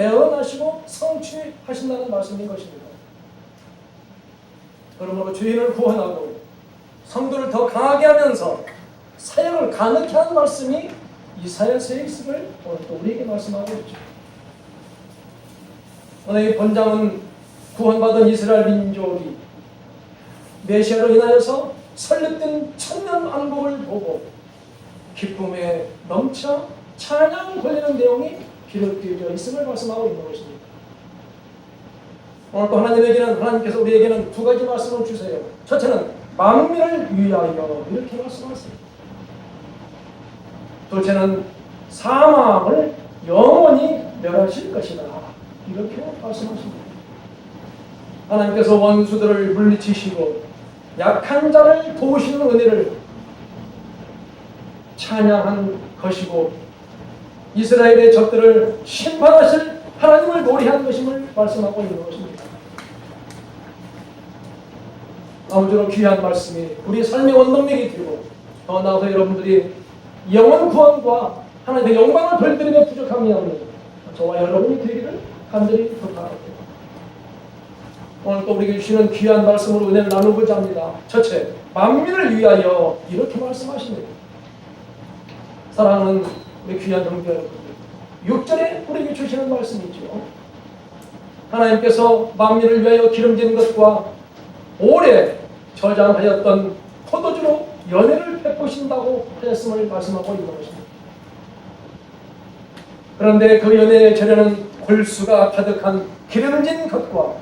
애언하시고 성취하신다는 말씀인 것입니다. 그러므로 죄인을 구원하고 성도를 더 강하게 하면서 사역을 가능케 하는 말씀이 이사야서에 있음을 오늘 또 우리에게 말씀하고 있죠. 오늘 이 본장은 구원받은 이스라엘 민족이 메시아로 인하여서 설립된 천년 왕국을 보고 기쁨에 넘쳐 찬양 걸리는 내용이 기록되어 있음을 말씀하고 있는 것입니다. 오늘 또 하나님에게는 하나님께서 우리에게는 두 가지 말씀을 주세요. 첫째는 만민을 위하여 이렇게 말씀하세요. 둘째는 사망을 영원히 멸하실 것이다. 이렇게 말씀하십니다. 하나님께서 원수들을 물리치시고 약한 자를 도우시는 은혜를 찬양한 것이고 이스라엘의 적들을 심판하실 하나님을 노래한 것임을 말씀하고 있는 것입니다. 아무쪼록 귀한 말씀이 우리 삶의 원동력이 되고 더 나아가 여러분들이 영원 구원과 하나님의 영광을 벌들임에 부족함이 저와 여러분이 되기를 간절히 부탁합니다. 오늘 또 우리에게 주시는 귀한 말씀으로 은혜를 나누고자 합니다. 첫째, 만민을 위하여 이렇게 말씀하십니다. 사랑하는 귀한 형제 여러분들, 6절에 우리에게 주시는 말씀이죠. 하나님께서 만민을 위하여 기름진 것과 오래 저장하였던 포도주로 연회를 베푸신다고 하였음을 말씀하고 있는 것입니다. 그런데 그 연회의 절에는 골수가 가득한 기름진 것과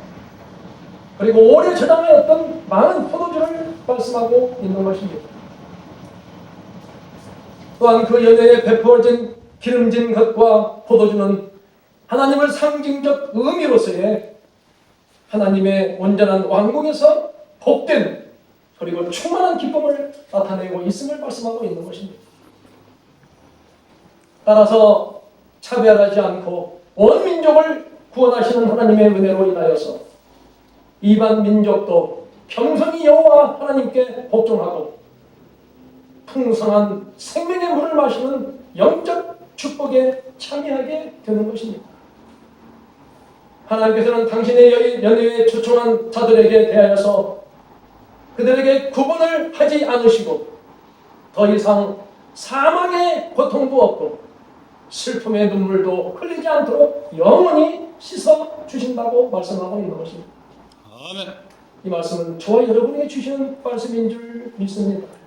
그리고 오래 저장하였던 많은 포도주를 말씀하고 있는 것입니다. 또한 그 연회에 베푸어진 기름진 것과 포도주는 하나님을 상징적 의미로서의 하나님의 온전한 왕국에서 복된 그리고 충만한 기쁨을 나타내고 있음을 말씀하고 있는 것입니다. 따라서 차별하지 않고 온 민족을 구원하시는 하나님의 은혜로 인하여서 이반 민족도 평생이 여호와 하나님께 복종하고 풍성한 생명의 물을 마시는 영적 축복에 참여하게 되는 것입니다. 하나님께서는 당신의 연회에 초청한 자들에게 대하여서 그들에게 구분을 하지 않으시고 더 이상 사망의 고통도 없고 슬픔의 눈물도 흘리지 않도록 영원히 씻어 주신다고 말씀하고 있는 것입니다. 아멘. 이 말씀은 저와 여러분에게 주시는 말씀인 줄 믿습니다.